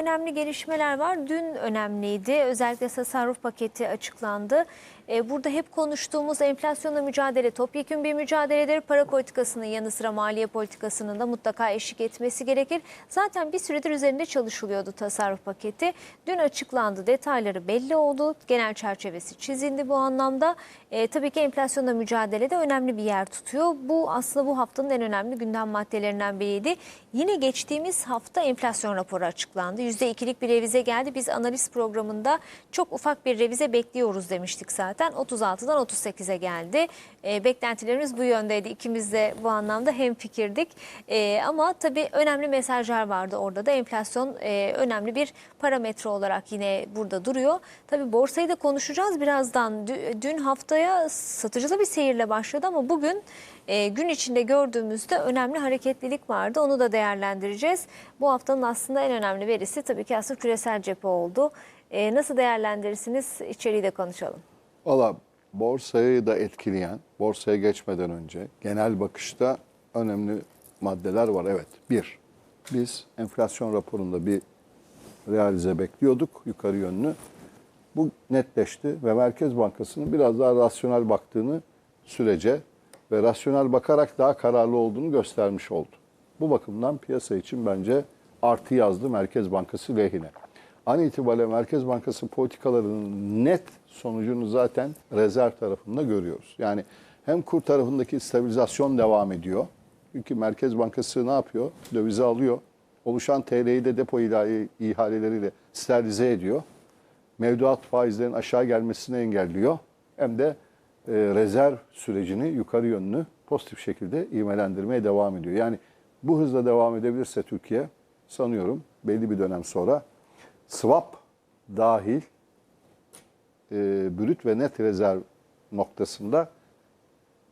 önemli gelişmeler var. Dün önemliydi. Özellikle tasarruf paketi açıklandı. E, Burada hep konuştuğumuz enflasyonla mücadele topyekun bir mücadeledir. Para politikasının yanı sıra maliye politikasının da mutlaka eşlik etmesi gerekir. Zaten bir süredir üzerinde çalışılıyordu tasarruf paketi. Dün açıklandı. Detayları belli oldu. Genel çerçevesi çizildi bu anlamda. E, tabii ki enflasyonla mücadelede önemli bir yer tutuyor. Bu aslında bu haftanın en önemli gündem maddelerinden biriydi. Yine geçtiğimiz hafta enflasyon raporu açıklandı. %2'lik bir revize geldi. Biz analiz programında çok ufak bir revize bekliyoruz demiştik zaten. 36'dan 38'e geldi. E, beklentilerimiz bu yöndeydi. İkimiz de bu anlamda hemfikirdik. E, ama tabii önemli mesajlar vardı orada da. Enflasyon e, önemli bir parametre olarak yine burada duruyor. Tabii borsayı da konuşacağız birazdan. Dü- Dün haftaya satıcılı bir seyirle başladı ama bugün e, gün içinde gördüğümüzde önemli hareketlilik vardı. Onu da değerlendireceğiz. Bu haftanın aslında en önemli verisi tabii ki aslında küresel cephe oldu. E, nasıl değerlendirirsiniz? İçeriği de konuşalım. Valla borsayı da etkileyen, borsaya geçmeden önce genel bakışta önemli maddeler var. Evet, bir, biz enflasyon raporunda bir realize bekliyorduk yukarı yönlü. Bu netleşti ve Merkez Bankası'nın biraz daha rasyonel baktığını sürece ve rasyonel bakarak daha kararlı olduğunu göstermiş oldu. Bu bakımdan piyasa için bence artı yazdı Merkez Bankası lehine. An itibariyle Merkez Bankası politikalarının net sonucunu zaten rezerv tarafında görüyoruz. Yani hem kur tarafındaki stabilizasyon devam ediyor. Çünkü Merkez Bankası ne yapıyor? Dövizi alıyor. Oluşan TL'yi de depo ihaleleriyle sterilize ediyor. Mevduat faizlerin aşağı gelmesini engelliyor. Hem de e, rezerv sürecini yukarı yönlü pozitif şekilde ivmelendirmeye devam ediyor. Yani bu hızla devam edebilirse Türkiye sanıyorum belli bir dönem sonra swap dahil e, brüt ve net rezerv noktasında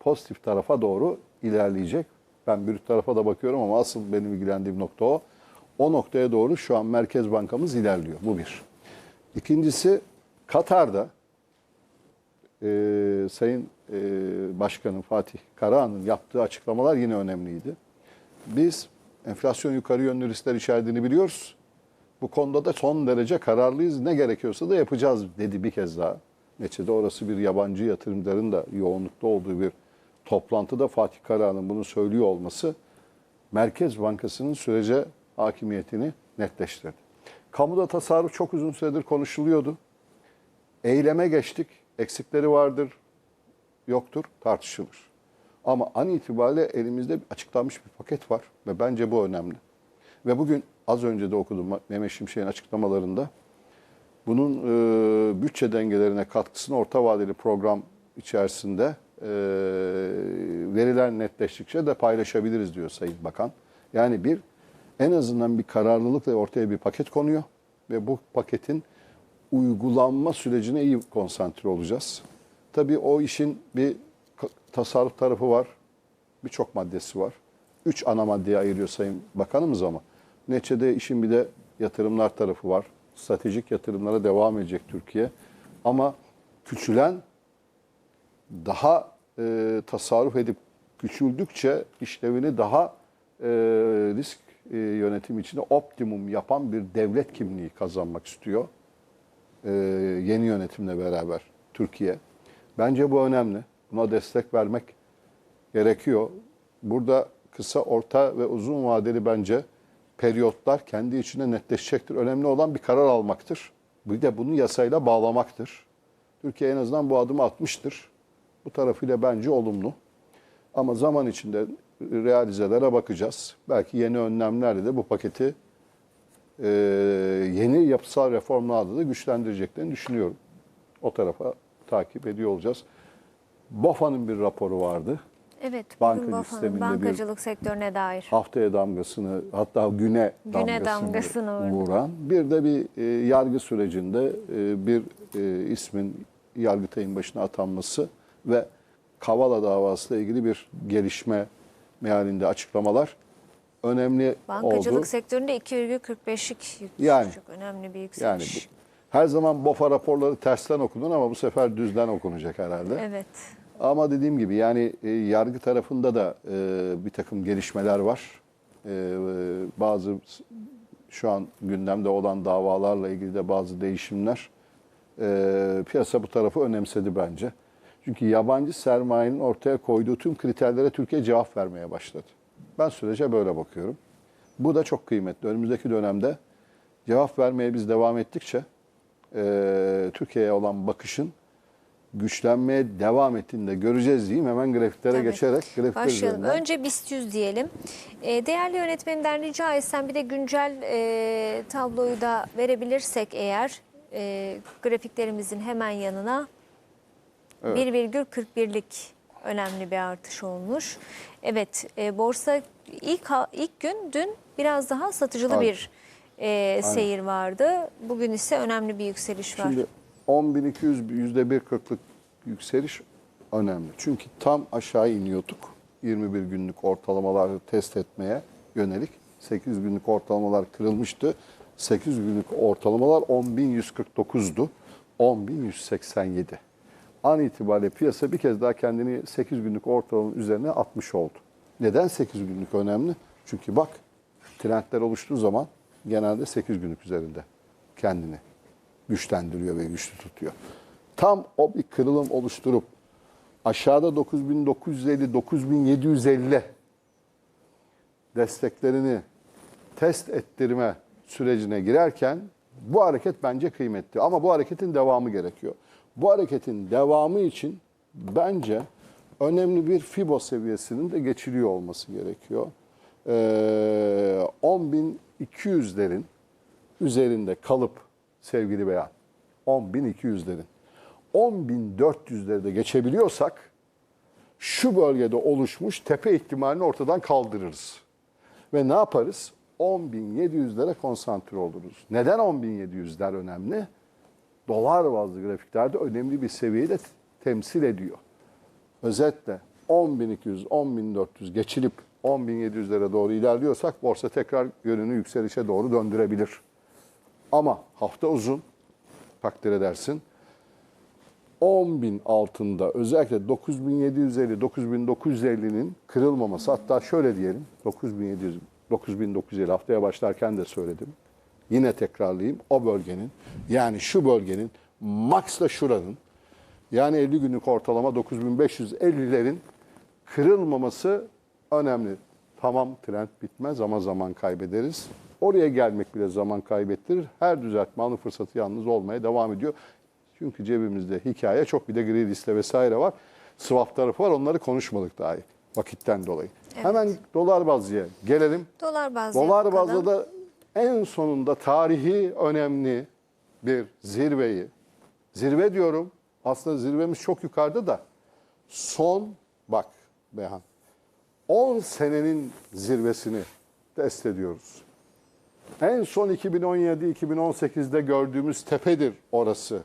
pozitif tarafa doğru ilerleyecek. Ben brüt tarafa da bakıyorum ama asıl benim ilgilendiğim nokta o. O noktaya doğru şu an Merkez Bankamız ilerliyor. Bu bir. İkincisi Katar'da e, Sayın e, Başkanı Fatih Karahan'ın yaptığı açıklamalar yine önemliydi. Biz enflasyon yukarı yönlü riskler içerdiğini biliyoruz. Bu konuda da son derece kararlıyız. Ne gerekiyorsa da yapacağız dedi bir kez daha. Neçede orası bir yabancı yatırımcıların da yoğunlukta olduğu bir toplantıda Fatih Karahan'ın bunu söylüyor olması Merkez Bankası'nın sürece hakimiyetini netleştirdi. Kamuda tasarruf çok uzun süredir konuşuluyordu. Eyleme geçtik. Eksikleri vardır, yoktur, tartışılır. Ama an itibariyle elimizde açıklanmış bir paket var ve bence bu önemli. Ve bugün az önce de okudum Mehmet Şimşek'in açıklamalarında bunun e, bütçe dengelerine katkısını orta vadeli program içerisinde e, veriler netleştikçe de paylaşabiliriz diyor Sayın Bakan. Yani bir en azından bir kararlılıkla ortaya bir paket konuyor ve bu paketin uygulanma sürecine iyi konsantre olacağız. Tabii o işin bir tasarruf tarafı var, birçok maddesi var. Üç ana maddeye ayırıyor Sayın Bakanımız ama neçede işin bir de yatırımlar tarafı var. Stratejik yatırımlara devam edecek Türkiye. Ama küçülen daha e, tasarruf edip küçüldükçe işlevini daha e, risk e, yönetimi içinde optimum yapan bir devlet kimliği kazanmak istiyor. E, yeni yönetimle beraber Türkiye. Bence bu önemli. Buna destek vermek gerekiyor. Burada kısa, orta ve uzun vadeli bence periyotlar kendi içinde netleşecektir. Önemli olan bir karar almaktır. Bir de bunu yasayla bağlamaktır. Türkiye en azından bu adımı atmıştır. Bu tarafıyla bence olumlu. Ama zaman içinde realizelere bakacağız. Belki yeni önlemlerle de bu paketi e, yeni yapısal reformlarla da güçlendireceklerini düşünüyorum. O tarafa takip ediyor olacağız. BOFA'nın bir raporu vardı. Evet, Bankacı bugün BOFA'nın sisteminde bir- bankacılık sektörüne dair. Haftaya damgasını hatta güne, Güne damgasını, damgasını vuran. Bir de bir e, yargı sürecinde e, bir e, ismin Yargıtay'ın başına atanması ve Kavala davasıyla ilgili bir gelişme mealinde açıklamalar önemli Bankacılık oldu. sektöründe 2,45'lik yükseliş Yani. çok önemli bir Yani yükseliş. bu- her zaman BOFA raporları tersten okunur ama bu sefer düzden okunacak herhalde. Evet. Ama dediğim gibi yani e, yargı tarafında da e, bir takım gelişmeler var. E, bazı s- şu an gündemde olan davalarla ilgili de bazı değişimler e, piyasa bu tarafı önemsedi bence. Çünkü yabancı sermayenin ortaya koyduğu tüm kriterlere Türkiye cevap vermeye başladı. Ben sürece böyle bakıyorum. Bu da çok kıymetli. Önümüzdeki dönemde cevap vermeye biz devam ettikçe e, Türkiye'ye olan bakışın güçlenmeye devam ettiğini de göreceğiz diyeyim. Hemen grafiklere Tabii. geçerek grafikler Başlayalım. üzerinden. Önce BIST 100 diyelim. E, değerli yönetmeninden rica etsem bir de güncel e, tabloyu da verebilirsek eğer e, grafiklerimizin hemen yanına Evet. 1,41'lik önemli bir artış olmuş. Evet e, borsa ilk ilk gün dün biraz daha satıcılı Aynen. bir e, seyir vardı. Bugün ise önemli bir yükseliş var. Şimdi 10.200 yüzde bir kırklık yükseliş önemli. Çünkü tam aşağı iniyorduk. 21 günlük ortalamaları test etmeye yönelik. 8 günlük ortalamalar kırılmıştı. 8 günlük ortalamalar 10.149'du. 10.187. An itibariyle piyasa bir kez daha kendini 8 günlük ortalamanın üzerine atmış oldu. Neden 8 günlük önemli? Çünkü bak trendler oluştuğu zaman genelde 8 günlük üzerinde kendini güçlendiriyor ve güçlü tutuyor. Tam o bir kırılım oluşturup aşağıda 9950 9750 desteklerini test ettirme sürecine girerken bu hareket bence kıymetli. Ama bu hareketin devamı gerekiyor. Bu hareketin devamı için bence önemli bir FIBO seviyesinin de geçiliyor olması gerekiyor. Ee, 10.200'lerin üzerinde kalıp sevgili beyan 10.200'lerin 10.400'leri de geçebiliyorsak şu bölgede oluşmuş tepe ihtimalini ortadan kaldırırız. Ve ne yaparız? 10.700'lere konsantre oluruz. Neden 10.700'ler önemli? Dolar bazlı grafiklerde önemli bir seviyeyi de temsil ediyor. Özetle 10.200, 10.400 geçilip 10.700'lere doğru ilerliyorsak borsa tekrar yönünü yükselişe doğru döndürebilir. Ama hafta uzun, takdir edersin. 10.000 altında özellikle 9750 9950'nin kırılmaması hatta şöyle diyelim 9700 9950 haftaya başlarken de söyledim. Yine tekrarlayayım o bölgenin yani şu bölgenin max da şuranın yani 50 günlük ortalama 9550'lerin kırılmaması önemli. Tamam trend bitmez ama zaman kaybederiz. Oraya gelmek bile zaman kaybettirir. Her düzeltme alım fırsatı yalnız olmaya devam ediyor. Çünkü cebimizde hikaye çok bir de gri liste vesaire var. Swap tarafı var onları konuşmadık daha iyi vakitten dolayı. Hemen dolar bazlıya gelelim. Dolar bazlı Dolar bazlı da en sonunda tarihi önemli bir zirveyi, zirve diyorum aslında zirvemiz çok yukarıda da son bak Behan 10 senenin zirvesini test ediyoruz. En son 2017-2018'de gördüğümüz tepedir orası.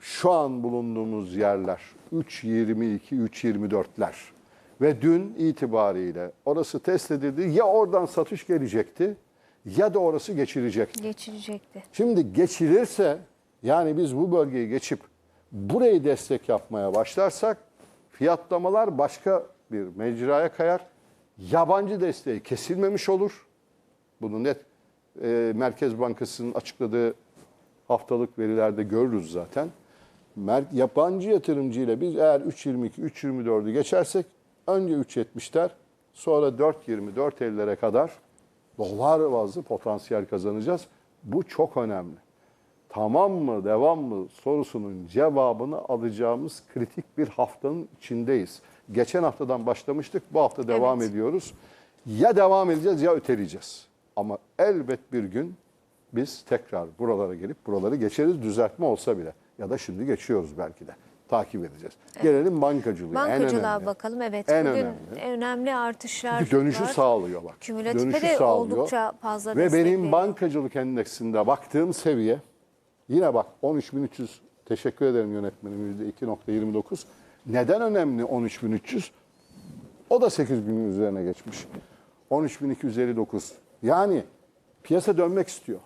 Şu an bulunduğumuz yerler 3.22-3.24'ler. Ve dün itibariyle orası test edildi. Ya oradan satış gelecekti ya da orası geçilecekti. Geçirecekti. Şimdi geçilirse yani biz bu bölgeyi geçip burayı destek yapmaya başlarsak fiyatlamalar başka bir mecraya kayar. Yabancı desteği kesilmemiş olur. Bunu net e, Merkez Bankası'nın açıkladığı haftalık verilerde görürüz zaten. Mer- yabancı yatırımcı ile biz eğer 3.22, 3.24'ü geçersek önce 3.70'ler sonra 4.20, 4.50'lere kadar dolar bazlı potansiyel kazanacağız. Bu çok önemli. Tamam mı, devam mı sorusunun cevabını alacağımız kritik bir haftanın içindeyiz. Geçen haftadan başlamıştık, bu hafta devam Evet. ediyoruz. Ya devam edeceğiz ya öteleyeceğiz. Ama elbet bir gün biz tekrar buralara gelip buraları geçeriz düzeltme olsa bile. Ya da şimdi geçiyoruz belki de. Takip edeceğiz. Gelelim bankacılığa. en Bankacılığa önemli. bakalım. Evet En bugün önemli. önemli artışlar dönüşü var. sağlıyor bak. Kümülatife Dönüşü de sağlıyor. oldukça fazla Ve benim bankacılık endeksinde baktığım seviye yine bak 13.300 teşekkür ederim yönetmenim %2.29. Neden önemli 13.300? O da 8 günün üzerine geçmiş. 13.259. Yani piyasa dönmek istiyor.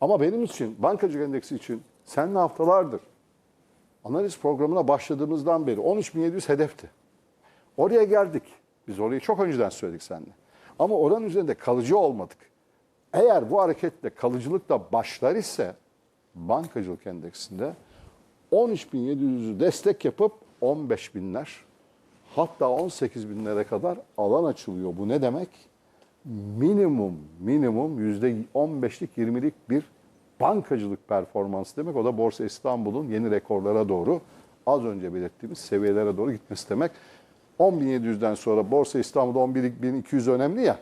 Ama benim için bankacılık endeksi için senle haftalardır analiz programına başladığımızdan beri 13.700 hedefti. Oraya geldik. Biz orayı çok önceden söyledik seninle. Ama oranın üzerinde kalıcı olmadık. Eğer bu hareketle kalıcılık da başlar ise bankacılık endeksinde 13.700'ü destek yapıp 15 binler hatta 18 binlere kadar alan açılıyor. Bu ne demek? Minimum minimum %15'lik 20'lik bir bankacılık performansı demek. O da Borsa İstanbul'un yeni rekorlara doğru az önce belirttiğimiz seviyelere doğru gitmesi demek. 10.700'den sonra Borsa İstanbul'da 11.200 önemli ya.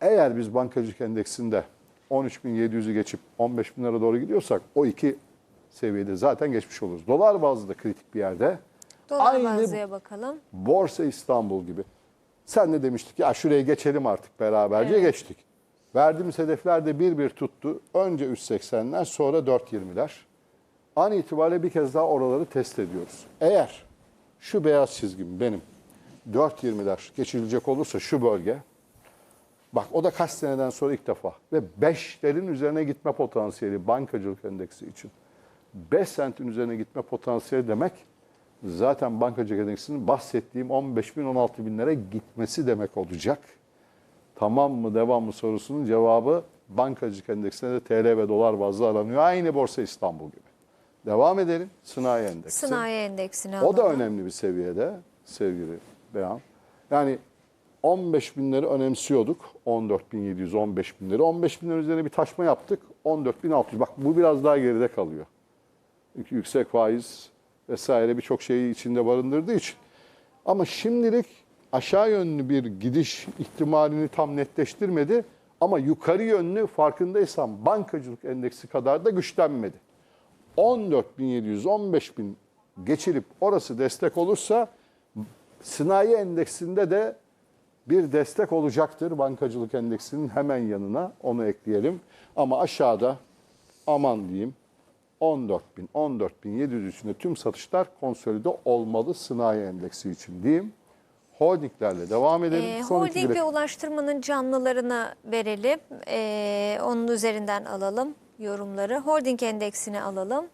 Eğer biz bankacılık endeksinde 13.700'ü geçip 15 binlere doğru gidiyorsak o iki seviyede zaten geçmiş oluruz. Dolar bazlı da kritik bir yerde. Dolar Aynı bazlıya bakalım. Borsa İstanbul gibi. Sen ne demiştik? Ya şuraya geçelim artık beraberce Evet. geçtik. Verdiğimiz hedefler de bir bir tuttu. Önce 3.80'ler sonra 4.20'ler. An itibariyle bir kez daha oraları test ediyoruz. Eğer şu beyaz çizgim benim 4.20'ler geçilecek olursa şu bölge Bak o da kaç seneden sonra ilk defa. Ve 5'lerin üzerine gitme potansiyeli bankacılık endeksi için. 5 sentin üzerine gitme potansiyeli demek zaten bankacılık endeksinin bahsettiğim 15 bin 16 binlere gitmesi demek olacak. Tamam mı devam mı sorusunun cevabı bankacılık endeksinde de TL ve dolar bazlı aranıyor. Aynı Borsa İstanbul gibi. Devam edelim. Sınai endeksi. Sınai endeksini O da alalım. önemli bir seviyede sevgili Beyan. Yani 15 binleri önemsiyorduk. 14.700, 15 binleri. 15 binler üzerine bir taşma yaptık. 14.600. Bak bu biraz daha geride kalıyor. Çünkü yüksek faiz vesaire birçok şeyi içinde barındırdığı için. Ama şimdilik aşağı yönlü bir gidiş ihtimalini tam netleştirmedi. Ama yukarı yönlü farkındaysan bankacılık endeksi kadar da güçlenmedi. 14.700, 15.000 geçilip orası destek olursa sanayi endeksinde de bir destek olacaktır bankacılık endeksinin hemen yanına onu ekleyelim. Ama aşağıda aman diyeyim 14.000, 14.700 içinde tüm satışlar konsolide olmalı sanayi endeksi için diyeyim. Holdinglerle devam edelim. Ee, Son holding ve ulaştırmanın canlılarını verelim. Ee, onun üzerinden alalım yorumları. Holding endeksini alalım.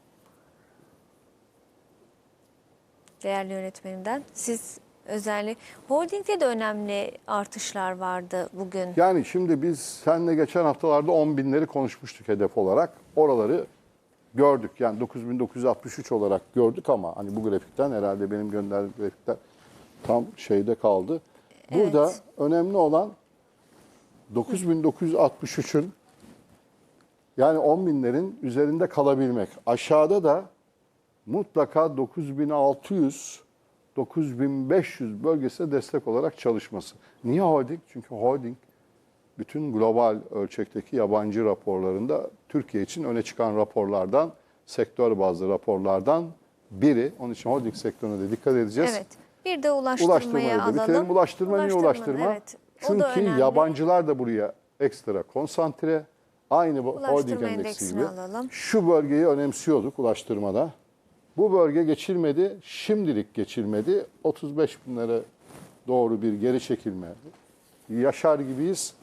Değerli yönetmenimden. Siz özellikle holdingde de önemli artışlar vardı bugün. Yani şimdi biz seninle geçen haftalarda 10 binleri konuşmuştuk hedef olarak. Oraları gördük. Yani 9963 olarak gördük ama hani bu grafikten herhalde benim gönderdiğim grafikler tam şeyde kaldı. Burada Evet. önemli olan 9963'ün yani 10 binlerin üzerinde kalabilmek. Aşağıda da mutlaka 9600 9500 bölgesine destek olarak çalışması. Niye holding? Çünkü holding bütün global ölçekteki yabancı raporlarında Türkiye için öne çıkan raporlardan, sektör bazlı raporlardan biri. Onun için holding sektörüne de dikkat edeceğiz. Evet. Bir de da alalım. bitirelim. Ulaştırma niye Ulaştırmanın, ulaştırma? Evet. Çünkü yabancılar da buraya ekstra konsantre. Aynı bu Ulaştırma holding endeksi gibi. alalım. Şu bölgeyi önemsiyorduk ulaştırmada. Bu bölge geçilmedi. Şimdilik geçilmedi. 35 binlere doğru bir geri çekilme yaşar gibiyiz.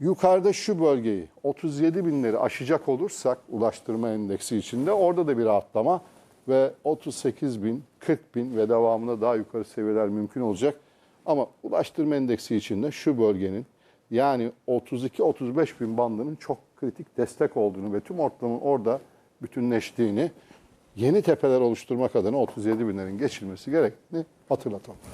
Yukarıda şu bölgeyi 37 binleri aşacak olursak ulaştırma endeksi içinde orada da bir rahatlama ve 38 bin, 40 bin ve devamında daha yukarı seviyeler mümkün olacak. Ama ulaştırma endeksi içinde şu bölgenin yani 32-35 bin bandının çok kritik destek olduğunu ve tüm ortalamanın orada bütünleştiğini yeni tepeler oluşturmak adına 37 binlerin geçilmesi gerektiğini hatırlatalım.